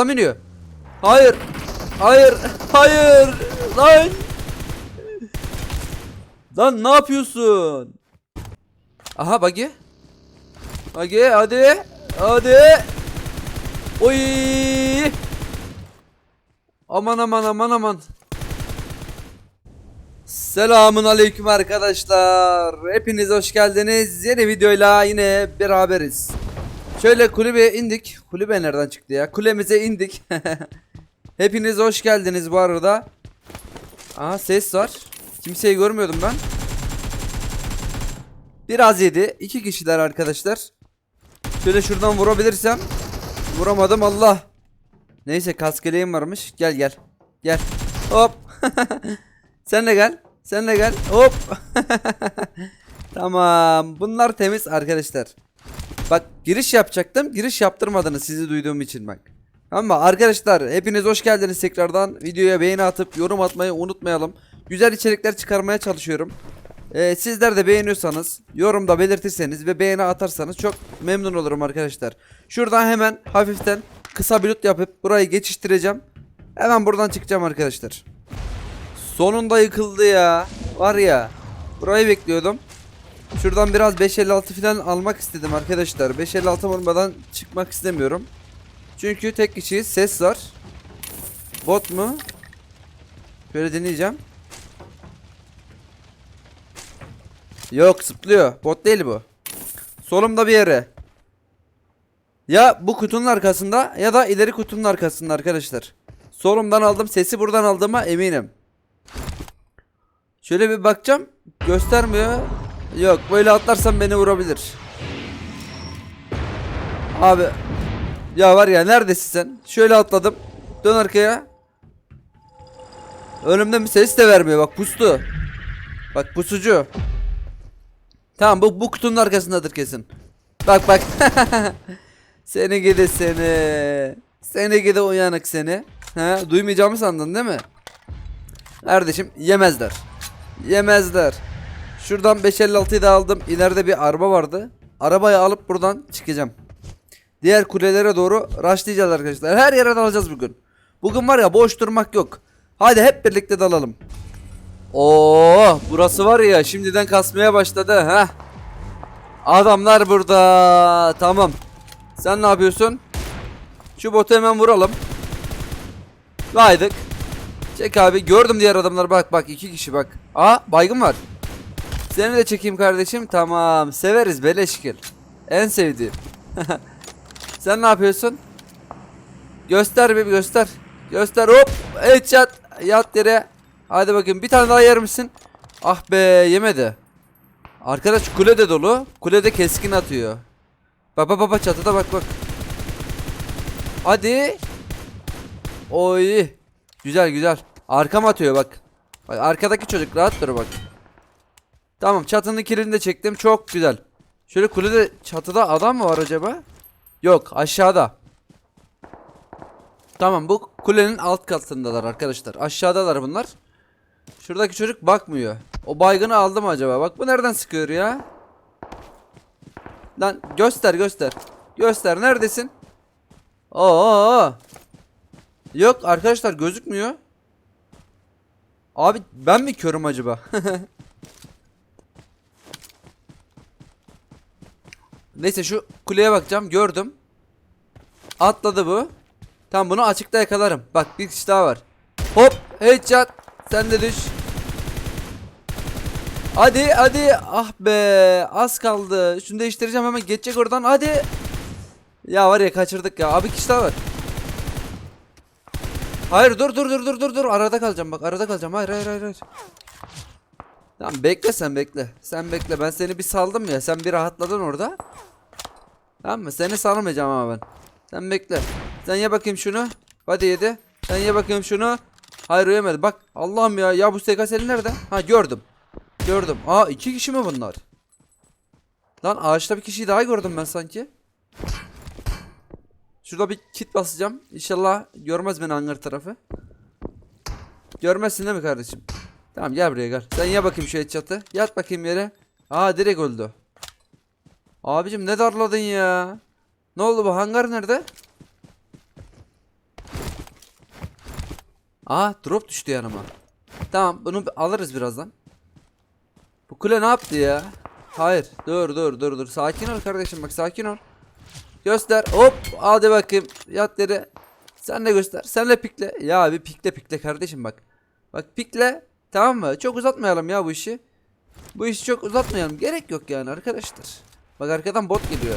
Adam iniyor. Hayır. Hayır. Hayır. Lan. Lan ne yapıyorsun? Aha buggy. Buggy hadi. Hadi. Oy. Aman aman aman aman. Selamun aleyküm arkadaşlar. Hepiniz hoş geldiniz. Yeni videoyla yine beraberiz. Şöyle kulübeye indik. Kulübe nereden çıktı ya? Kulemize indik. Hepiniz hoş geldiniz bu arada. Aha ses var. Kimseyi görmüyordum ben. Biraz yedi. İki kişiler arkadaşlar. Şöyle şuradan vurabilirsem. Vuramadım Allah. Neyse kaskeleğim varmış. Gel gel. Gel. Hop. Sen de gel. Sen de gel. Hop. tamam. Bunlar temiz arkadaşlar. Bak giriş yapacaktım. Giriş yaptırmadınız sizi duyduğum için bak. Ama arkadaşlar hepiniz hoş geldiniz tekrardan. Videoya beğeni atıp yorum atmayı unutmayalım. Güzel içerikler çıkarmaya çalışıyorum. Ee, sizler de beğeniyorsanız, yorumda belirtirseniz ve beğeni atarsanız çok memnun olurum arkadaşlar. Şuradan hemen hafiften kısa bir loot yapıp burayı geçiştireceğim. Hemen buradan çıkacağım arkadaşlar. Sonunda yıkıldı ya. Var ya. Burayı bekliyordum. Şuradan biraz 556 falan almak istedim arkadaşlar. 556 olmadan çıkmak istemiyorum. Çünkü tek kişiyiz. Ses var. Bot mu? Şöyle deneyeceğim. Yok zıplıyor. Bot değil bu. Solumda bir yere. Ya bu kutunun arkasında ya da ileri kutunun arkasında arkadaşlar. Solumdan aldım. Sesi buradan aldığıma eminim. Şöyle bir bakacağım. Göstermiyor. Yok böyle atlarsam beni vurabilir. Abi. Ya var ya neredesin sen? Şöyle atladım. Dön arkaya. Önümde bir ses de vermiyor bak pustu. Bak pusucu. Tamam bu, bu kutunun arkasındadır kesin. Bak bak. seni gidi seni. Seni gidi uyanık seni. Ha, duymayacağımı sandın değil mi? Kardeşim yemezler. Yemezler. Şuradan 556'yı da aldım. İleride bir araba vardı. Arabayı alıp buradan çıkacağım. Diğer kulelere doğru rushlayacağız arkadaşlar. Her yere dalacağız bugün. Bugün var ya boş durmak yok. Hadi hep birlikte dalalım. Oo, burası var ya şimdiden kasmaya başladı ha. Adamlar burada. Tamam. Sen ne yapıyorsun? Şu botu hemen vuralım. Laydık. Çek abi. Gördüm diğer adamlar. Bak bak iki kişi bak. Aa baygın var. Seni de çekeyim kardeşim. Tamam. Severiz beleşkil. En sevdiğim. Sen ne yapıyorsun? Göster bir göster. Göster hop. Headshot. Yat yere. Hadi bakayım bir tane daha yer misin? Ah be yemedi. Arkadaş kule de dolu. Kule de keskin atıyor. Baba baba çatıda bak bak. Hadi. Oy. Güzel güzel. Arkam atıyor bak. Bak arkadaki çocuk rahat dur bak. Tamam çatının kilini de çektim. Çok güzel. Şöyle kulede çatıda adam mı var acaba? Yok aşağıda. Tamam bu kulenin alt katındalar arkadaşlar. Aşağıdalar bunlar. Şuradaki çocuk bakmıyor. O baygını aldı mı acaba? Bak bu nereden sıkıyor ya? Lan göster göster. Göster neredesin? Oo. Yok arkadaşlar gözükmüyor. Abi ben mi körüm acaba? Neyse şu kuleye bakacağım. Gördüm. Atladı bu. Tamam bunu açıkta yakalarım. Bak bir kişi daha var. Hop headshot. Sen de düş. Hadi hadi. Ah be. Az kaldı. Şunu değiştireceğim hemen geçecek oradan. Hadi. Ya var ya kaçırdık ya. Abi kişi daha var. Hayır dur dur dur dur dur dur. Arada kalacağım bak arada kalacağım. Hayır hayır hayır. hayır. Tamam bekle sen bekle. Sen bekle. Ben seni bir saldım ya. Sen bir rahatladın orada. Tamam mı? Seni salmayacağım ama ben. Sen bekle. Sen ye bakayım şunu. Hadi yedi. Sen ye bakayım şunu. Hayır yemedi. Bak Allah'ım ya. Ya bu SKS'li nerede? Ha gördüm. Gördüm. Aa iki kişi mi bunlar? Lan ağaçta bir kişiyi daha gördüm ben sanki. Şurada bir kit basacağım. İnşallah görmez beni hangar tarafı. Görmezsin değil mi kardeşim? Tamam gel buraya gel. Sen ye bakayım şu headshot'ı. Yat bakayım yere. Aa direkt öldü. Abicim ne darladın ya? Ne oldu bu hangar nerede? Aa drop düştü yanıma. Tamam bunu alırız birazdan. Bu kule ne yaptı ya? Hayır. Dur dur dur dur. Sakin ol kardeşim bak sakin ol. Göster. Hop. Hadi bakayım. Yat yere. Sen de göster. Sen de pikle. Ya bir pikle pikle kardeşim bak. Bak pikle. Tamam mı? Çok uzatmayalım ya bu işi. Bu işi çok uzatmayalım. Gerek yok yani arkadaşlar. Bak arkadan bot geliyor.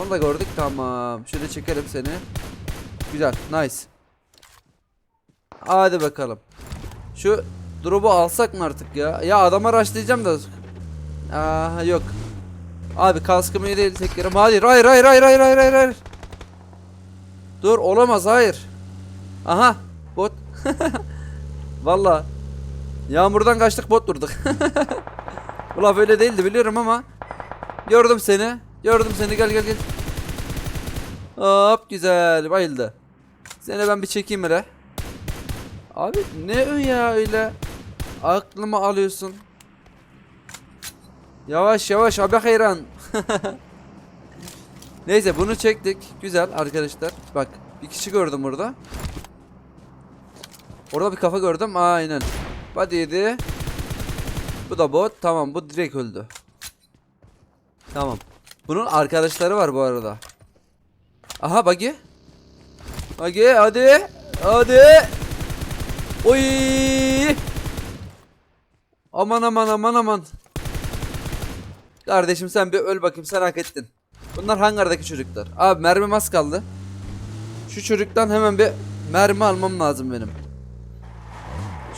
Onu da gördük. Tamam. Şöyle çekelim seni. Güzel. Nice. Hadi bakalım. Şu drop'u alsak mı artık ya? Ya adama rushlayacağım da. Aa yok. Abi kaskım iyi değil tek yerim. Hayır hayır hayır hayır hayır hayır hayır. hayır. Dur olamaz hayır. Aha bot. Valla. Yağmurdan kaçtık bot durduk. Bu laf öyle değildi biliyorum ama. Gördüm seni. Gördüm seni gel gel gel. Hop güzel bayıldı. Seni ben bir çekeyim hele. Abi ne ya öyle? Aklımı alıyorsun. Yavaş yavaş abi hayran. Neyse bunu çektik. Güzel arkadaşlar. Bak bir kişi gördüm orada. Orada bir kafa gördüm. Aynen. Yedi. Bu da bot. Tamam bu direkt öldü. Tamam. Bunun arkadaşları var bu arada. Aha buggy. Buggy hadi. Hadi. Oy! Aman aman aman aman. Kardeşim sen bir öl bakayım sen hak ettin. Bunlar hangardaki çocuklar? Abi mermim az kaldı. Şu çocuktan hemen bir mermi almam lazım benim.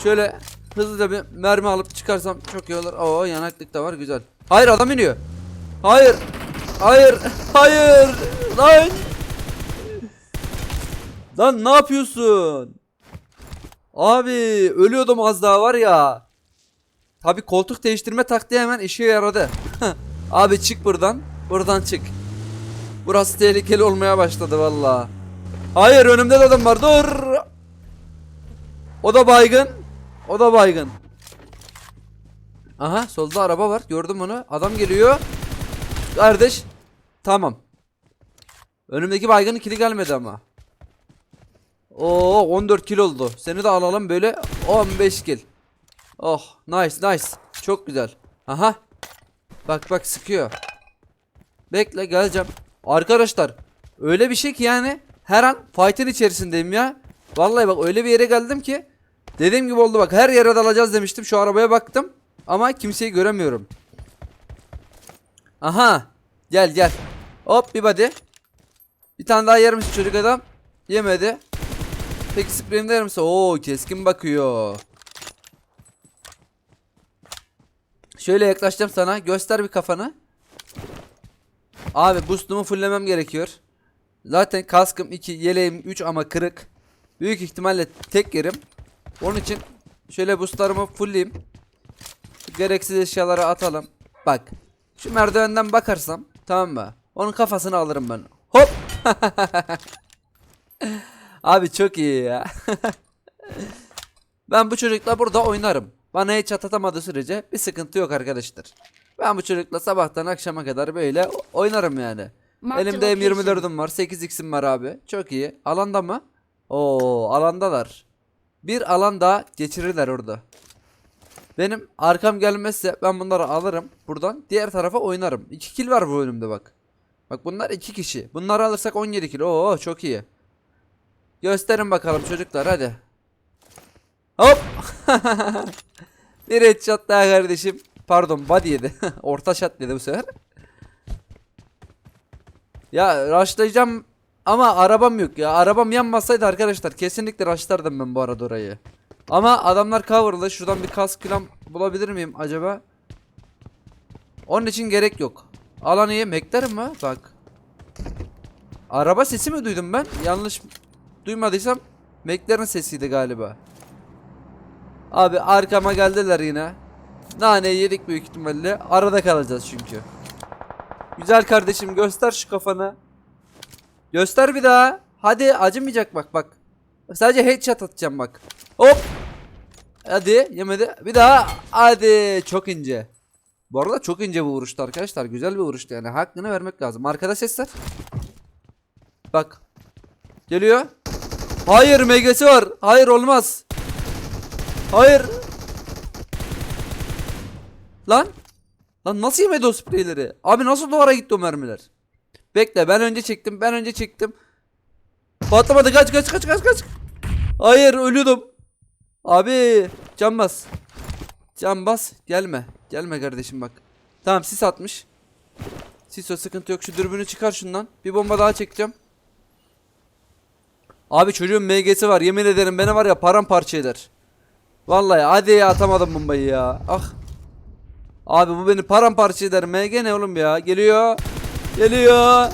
Şöyle hızlıca bir mermi alıp çıkarsam çok iyi olur. Oo yanaklık da var güzel. Hayır adam iniyor. Hayır. Hayır. Hayır. Lan. Lan ne yapıyorsun? Abi ölüyordum az daha var ya. Tabi koltuk değiştirme taktiği hemen işe yaradı. Abi çık buradan. Buradan çık. Burası tehlikeli olmaya başladı valla. Hayır önümde de adam var dur. O da baygın. O da baygın. Aha solda araba var gördüm onu. Adam geliyor. Kardeş. Tamam. Önümdeki baygının kili gelmedi ama. Oo 14 kill oldu. Seni de alalım böyle 15 kill. Oh nice nice. Çok güzel. Aha. Bak bak sıkıyor. Bekle geleceğim. Arkadaşlar öyle bir şey ki yani her an fight'in içerisindeyim ya. Vallahi bak öyle bir yere geldim ki dediğim gibi oldu bak her yere dalacağız demiştim. Şu arabaya baktım ama kimseyi göremiyorum. Aha. Gel gel. Hop bir body. Bir tane daha misin çocuk adam? Yemedi. Peki spreyim der misin? Oo keskin bakıyor. Şöyle yaklaşacağım sana. Göster bir kafanı. Abi boost'umu fulllemem gerekiyor. Zaten kaskım 2, yeleğim 3 ama kırık. Büyük ihtimalle tek yerim. Onun için şöyle boostlarımı fullleyeyim. Gereksiz eşyaları atalım. Bak. Şu merdivenden bakarsam tamam mı? Onun kafasını alırım ben. Hop. Abi çok iyi ya. ben bu çocukla burada oynarım. Bana hiç atamadığı sürece bir sıkıntı yok arkadaşlar. Ben bu çocukla sabahtan akşama kadar böyle oynarım yani. Elimde location. M24'üm var. 8x'im var abi. Çok iyi. Alanda mı? Oo alandalar. Bir alan daha geçirirler orada. Benim arkam gelmezse ben bunları alırım buradan. Diğer tarafa oynarım. 2 kill var bu önümde bak. Bak bunlar 2 kişi. Bunları alırsak 17 kill. Oo çok iyi. Gösterin bakalım çocuklar hadi. Hop. bir headshot daha kardeşim. Pardon body yedi. Orta shot dedi bu sefer. Ya rushlayacağım ama arabam yok ya. Arabam yanmasaydı arkadaşlar kesinlikle rushlardım ben bu arada orayı. Ama adamlar coverlı. Şuradan bir kask falan bulabilir miyim acaba? Onun için gerek yok. Alan iyi. Meklerim mi? Bak. Araba sesi mi duydum ben? Yanlış duymadıysam McLaren sesiydi galiba. Abi arkama geldiler yine. Naneyi yedik büyük ihtimalle. Arada kalacağız çünkü. Güzel kardeşim göster şu kafanı. Göster bir daha. Hadi acımayacak bak bak. Sadece headshot atacağım bak. Hop. Hadi yemedi. Bir daha. Hadi çok ince. Bu arada çok ince bir vuruştu arkadaşlar. Güzel bir vuruştu yani. Hakkını vermek lazım. Arkada sesler. Bak. Geliyor. Hayır MG'si var. Hayır olmaz. Hayır. Lan. Lan nasıl yemedi o spreyleri? Abi nasıl duvara gitti o mermiler? Bekle ben önce çektim. Ben önce çektim. Patlamadı kaç kaç kaç kaç kaç. Hayır ölüyordum. Abi can bas. Can bas. Gelme. Gelme kardeşim bak. Tamam sis atmış. Sis o sıkıntı yok. Şu dürbünü çıkar şundan. Bir bomba daha çekeceğim. Abi çocuğun MG'si var. Yemin ederim beni var ya paramparça eder. Vallahi hadi ya atamadım bombayı ya. Ah. Abi bu beni paramparça eder. MG ne oğlum ya? Geliyor. Geliyor.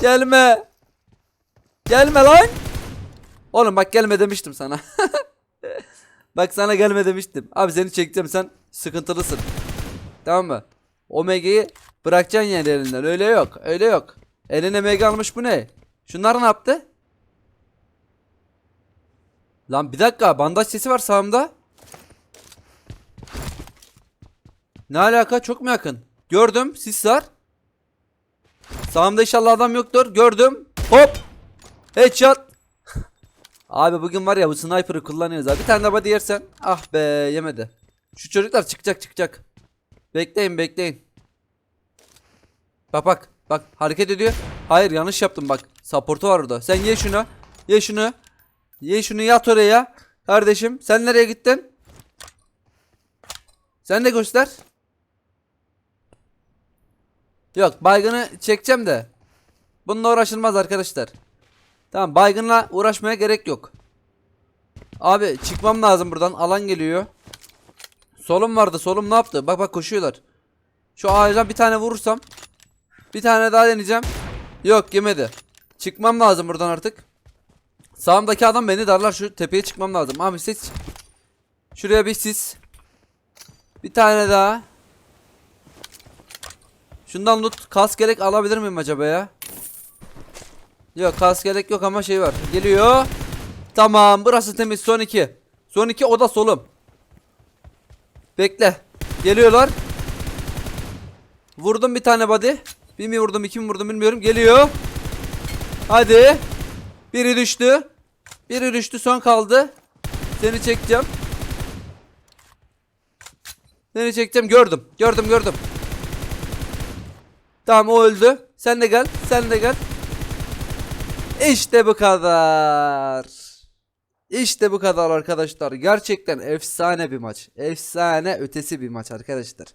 Gelme. Gelme lan. Oğlum bak gelme demiştim sana. bak sana gelme demiştim. Abi seni çekeceğim sen sıkıntılısın. Tamam mı? O MG'yi bırakacaksın yani elinden. Öyle yok. Öyle yok. Eline MG almış bu ne? Şunlar ne yaptı? Lan bir dakika bandaj sesi var sağımda. Ne alaka çok mu yakın? Gördüm sis var. Sağımda inşallah adam yoktur. Gördüm. Hop. Headshot. Abi bugün var ya bu sniper'ı kullanıyoruz abi. Bir tane body yersen. Ah be yemedi. Şu çocuklar çıkacak çıkacak. Bekleyin bekleyin. Bak bak. Bak hareket ediyor. Hayır yanlış yaptım bak. Support'u var orada. Sen ye şunu. Ye şunu. Ye şunu yat oraya. Kardeşim sen nereye gittin? Sen de göster. Yok baygını çekeceğim de. Bununla uğraşılmaz arkadaşlar. Tamam baygınla uğraşmaya gerek yok. Abi çıkmam lazım buradan. Alan geliyor. Solum vardı. Solum ne yaptı? Bak bak koşuyorlar. Şu ağaçtan bir tane vurursam. Bir tane daha deneyeceğim. Yok yemedi. Çıkmam lazım buradan artık. Sağımdaki adam beni darlar. Şu tepeye çıkmam lazım. Abi siz. Şuraya bir sis. Bir tane daha. Şundan loot kas gerek alabilir miyim acaba ya? Yok kas gerek yok ama şey var. Geliyor. Tamam burası temiz son iki. Son iki o da solum. Bekle. Geliyorlar. Vurdum bir tane body. Bir mi vurdum iki mi vurdum bilmiyorum. Geliyor. Hadi. Biri düştü. Biri düştü son kaldı. Seni çekeceğim. Seni çekeceğim gördüm. Gördüm gördüm. Tamam o öldü. Sen de gel. Sen de gel. İşte bu kadar. İşte bu kadar arkadaşlar. Gerçekten efsane bir maç. Efsane ötesi bir maç arkadaşlar.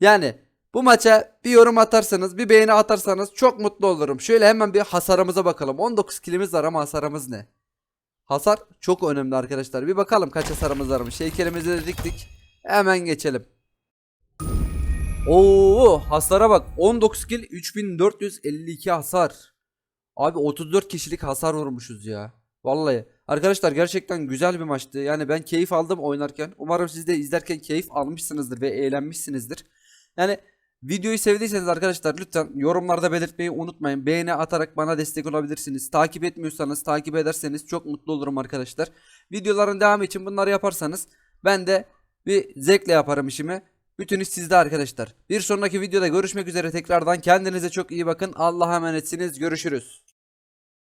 Yani bu maça bir yorum atarsanız, bir beğeni atarsanız çok mutlu olurum. Şöyle hemen bir hasarımıza bakalım. 19 kilimiz var ama hasarımız ne? Hasar çok önemli arkadaşlar. Bir bakalım kaç hasarımız varmış. Heykelimizi de diktik. Hemen geçelim. Oo hasara bak. 19 kill 3452 hasar. Abi 34 kişilik hasar vurmuşuz ya. Vallahi. Arkadaşlar gerçekten güzel bir maçtı. Yani ben keyif aldım oynarken. Umarım siz de izlerken keyif almışsınızdır ve eğlenmişsinizdir. Yani videoyu sevdiyseniz arkadaşlar lütfen yorumlarda belirtmeyi unutmayın. Beğeni atarak bana destek olabilirsiniz. Takip etmiyorsanız takip ederseniz çok mutlu olurum arkadaşlar. Videoların devamı için bunları yaparsanız ben de bir zevkle yaparım işimi. Bütün iş sizde arkadaşlar. Bir sonraki videoda görüşmek üzere tekrardan. Kendinize çok iyi bakın. Allah'a emanetsiniz. Görüşürüz.